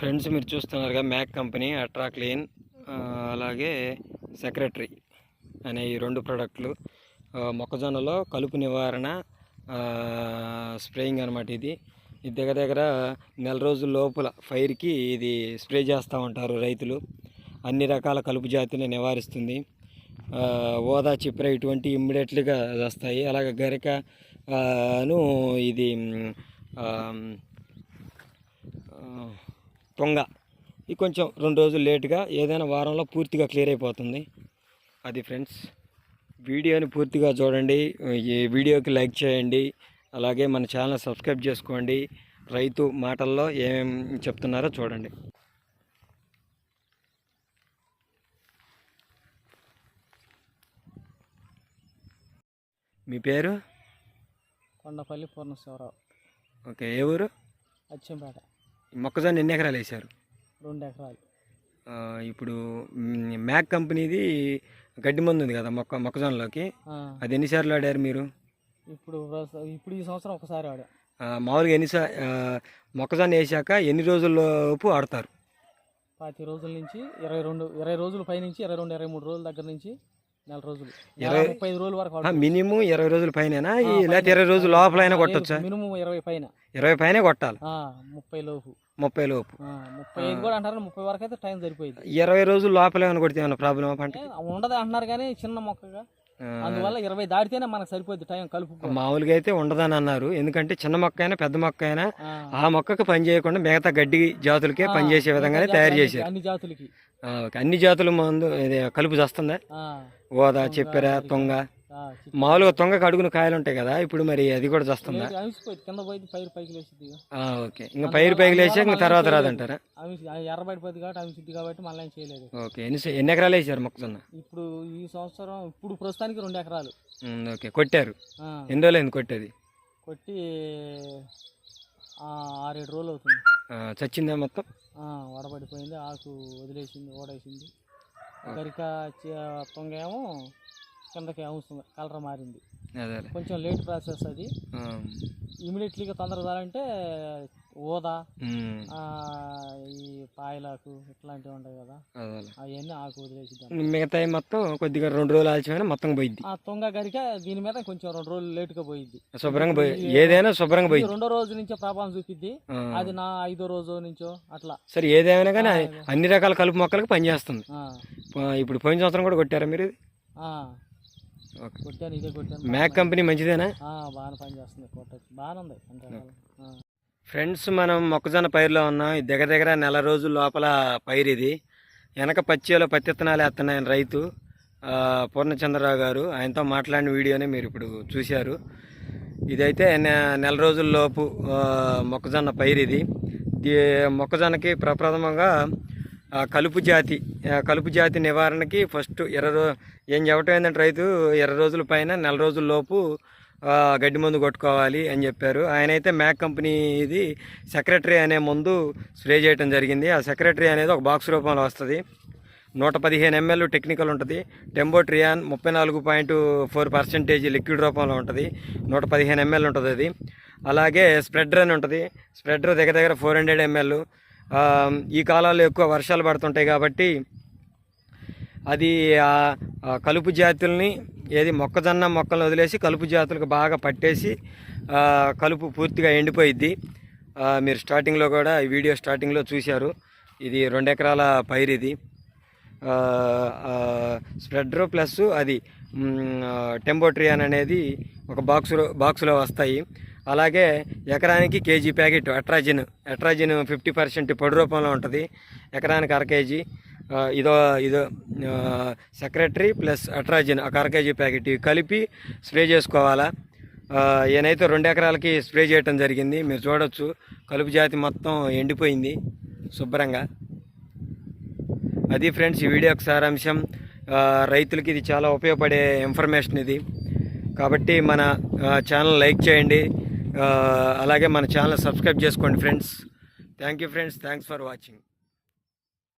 Friends మీరు చూస్తున్నారుగా Mac company అట్రా clean అలాగే సెక్రటరీ అనే ఈ రెండు ప్రోడక్ట్లు. మొక్కజొన్నలో కలుపు నివారణ స్ప్రేయింగ్ అనమాట ఇది. ఇది దగ్గర దగ్గర నెల రోజుల లోపల ఫైర్కి ఇది స్ప్రే చేస్తూ ఉంటారు రైతులు. అన్ని రకాల కలుపు జాతిని నివారిస్తుంది. ఓదా చిప్ర ఇటువంటి ఇమ్మీడియట్లీగా వస్తాయి అలాగే గరికను ఇది తొంగ ఇది కొంచెం రెండు రోజులు లేటుగా ఏదైనా వారంలో పూర్తిగా క్లియర్ అయిపోతుంది. అది ఫ్రెండ్స్ వీడియోని పూర్తిగా చూడండి. ఈ వీడియోకి లైక్ చేయండి. అలాగే మన ఛానల్ సబ్స్క్రైబ్ చేసుకోండి. రైతు మాటల్లో ఏమేం చెప్తున్నారో చూడండి. మీ పేరు? కొండపల్లి పూర్ణశివరావు. ఓకే ఏ ఊరు? అచ్చంపేట. మొక్కజొన్న ఎన్ని ఎకరాలు వేశారు? రెండు ఎకరాలు. ఆ, ఇప్పుడు మ్, మ్యాక్ కంపెనీది గడ్డి మందు ఉంది కదా మొక్క మొక్కజొన్నలోకి. ఆ, అది ఎన్నిసార్లు ఆడారు మీరు? ఇప్పుడు ప్రస్తుతం- ఇప్పుడు ఈ సంవత్సరం ఒకసారి ఆడా ఆ, మామూలుగా ఎన్నిసా ఆ, మొక్కజొన్న వేసాక ఎన్ని రోజుల్లోపు ఆడతారు పాతి రోజుల నుంచి ఇరవై రెండు ఇరవై రోజుల పై నుంచి ఇరవై రెండు ఇరవై మూడు రోజుల దగ్గర నుంచి నెల రోజులు. ఇరవై- ముప్పై రోజుల వరకు మినిమం ఇరవై రోజుల పైన లేకపోతే ఇరవై రోజుల లోపల అయినా కొట్టొచ్చా? మినిమం ఇరవై పైన. ఇరవై పైన కొట్టాలి. ముప్పై లోపు. ముప్పై లోపు. ముప్పై ఐదు కూడా అంటారు ముప్పై వరకు అయితే టైం సరిపోయింది. ఇరవై రోజుల లోపల ఏమైనా కొడితే ఏమైనా ప్రాబ్లమా పంట ఉండదు అంటున్నారు కానీ చిన్న మొక్కగా. అందువల్ల ఇరవై దాటితేనే మనకు సరిపోద్ది టైం కలుపు మామూలుగా అయితే ఉండదని అన్నారు. ఎందుకంటే చిన్న మొక్క అయినా పెద్ద మొక్క అయినా ఆ, మొక్కకు పని చేయకుండా మిగతా గడ్డి జాతులకే పనిచేసే విధంగానే తయారు చేశారు. అన్ని జాతులకి. అన్ని జాతుల మందు కలుపు చేస్తుందా? ఓదా చెప్పెర తొంగ. మామూలుగా తొంగ కడుగున కాయలు ఉంటాయి కదా ఇప్పుడు మరి అది కూడా చేస్తుందా? కింద పైరు పైకి లేచింది ఓకే. ఇంకా పైరు పైకి లేచాక ఇంకా తర్వాత రాదంటారా? ఎర్రబడిపోద్ది కాబట్టి అవిసిద్ది కాబట్టి మళ్ళీ చేయలేదు. ఓకే. ఎన్ని ఎన్ని ఎకరాలు వేసారు మొక్కజొన్న? ఇప్పుడు ఈ సంవత్సరం ఇప్పుడు ప్రస్తుతానికి రెండు ఎకరాలు. ఓకే. కొట్టారు? ఎన్ని రోజులు అయింది కొట్టేది? కొట్టి ఆరేడు రోజులు అవుతుంది. చచ్చిందా మొత్తం? వడబడిపోయింది ఆకు వదిలేసింది ఓడేసింది. గరిక చ- పొంగ ఏమో కిందకి అవసరం కలర్ మారింది. కొంచెం లేట్ ప్రాసెస్ అది. ఇమీడియట్లీగా తొందరగా రాలంటే ఊదా ఆ, ఈ పాయలాకు ఇట్లాంటివి ఉంటాయి కదా. అవన్నీ ఆకు వదిలేసిద్దాం. మిగతా మొత్తం కొద్దిగా రెండు రోజులు ఆలస్యమైన మొత్తం పోయిద్ది. ఆ తొంగ గరిక దీని మీద కొంచెం రెండు రోజులు లేటుగా పోయిద్ది. శుభ్రంగా పోయి ఏదైనా శుభ్రంగా ఇది పోయిద్ది. రెండో రోజు నుంచో ప్రభావం చూపిద్ది. అది నా ఐదో రోజు నుంచో అట్లా. సరే ఏదేమైనా కానీ అన్ని రకాల కలుపు మొక్కలకు పనిచేస్తుంది. ఇప్పుడు పోయిన సంవత్సరం కూడా కొట్టారా మీరు కొట్టాను ఇదే కొట్టాను. మ్యాక్ కంపెనీ మంచిదేనా? బాగానే పని చేస్తుంది కొట్టచ్చు బాగానే ఉంది. ఫ్రెండ్స్ మనం మొక్కజొన్న పైరులో ఉన్నాం. ఇది దగ్గర దగ్గర నెల రోజుల లోపల పైరు ఇది. వెనక పచ్చిలో పత్తి విత్తనాలు వేస్తున్నాయని రైతు పూర్ణచంద్రరావు గారు. ఆయనతో మాట్లాడిన వీడియోనే మీరు ఇప్పుడు చూశారు. ఇదైతే నెల రోజుల లోపు ఆ, మొక్కజొన్న పైరు ఇది. మొక్కజొన్నకి ప్రప్రథమంగా కలుపు జాతి కలుపు జాతి నివారణకి ఫస్ట్ ఇరవై రో ఏం చెప్పటం ఏంటంటే రైతు ఇరవై రోజుల పైన నెల రోజుల లోపు గడ్డి మందు కొట్టుకోవాలి అని చెప్పారు. ఆయన అయితే మ్యాక్ కంపెనీ ఇది సెక్రటరీ అనే మందు స్ప్రే చేయడం జరిగింది. ఆ సెక్రటరీ అనేది ఒక బాక్స్ రూపంలో వస్తుంది. నూట పదిహేను ఎంఎల్ టెక్నికల్ ఉంటుంది. టెంబోట్రియాన్ ముప్పై నాలుగు పాయింట్ ఫోర్ పర్సెంటేజ్ లిక్విడ్ రూపంలో ఉంటుంది. నూట పదిహేను ఎంఎల్ ఉంటుంది అది. అలాగే స్ప్రెడర్ అని ఉంటుంది. స్ప్రెడర్ దగ్గర దగ్గర ఫోర్ హండ్రెడ్ ఎంఎల్ ఈ కాలాల్లో ఎక్కువ వర్షాలు పడుతుంటాయి కాబట్టి అది కలుపు జాతుల్ని ఏది మొక్కజొన్న మొక్కలను వదిలేసి కలుపు జాతులకు బాగా పట్టేసి కలుపు పూర్తిగా ఎండిపోయిద్ది. మీరు స్టార్టింగ్లో కూడా ఈ వీడియో స్టార్టింగ్లో చూశారు. ఇది రెండు ఎకరాల పైరు ఇది. స్ప్రెడ్రో ప్లస్ అది టెంబోట్రియాన్ అనేది ఒక బాక్సులో బాక్సులో వస్తాయి. అలాగే ఎకరానికి KG packet atrazine. Atrazine fifty percent పొడి రూపంలో ఉంటుంది. ఎకరానికి అర కేజీ. ఇదో ఇదో సెక్రటరీ ప్లస్ అట్రాజిన్ ఒక అర కేజీ ప్యాకెట్. ఇవి కలిపి స్ప్రే చేసుకోవాలా? ఏనైతే ఈయనైతే రెండు ఎకరాలకి స్ప్రే చేయటం జరిగింది. మీరు చూడొచ్చు. కలుపు జాతి మొత్తం ఎండిపోయింది శుభ్రంగా. అది ఫ్రెండ్స్ ఈ వీడియోకి సారాంశం. రైతులకి ఇది చాలా ఉపయోగపడే ఇన్ఫర్మేషన్ ఇది. కాబట్టి మన ఛానల్ లైక్ చేయండి. అలాగే మన ఛానల్ సబ్స్క్రైబ్ చేసుకోండి friends. Thank you friends thanks for watching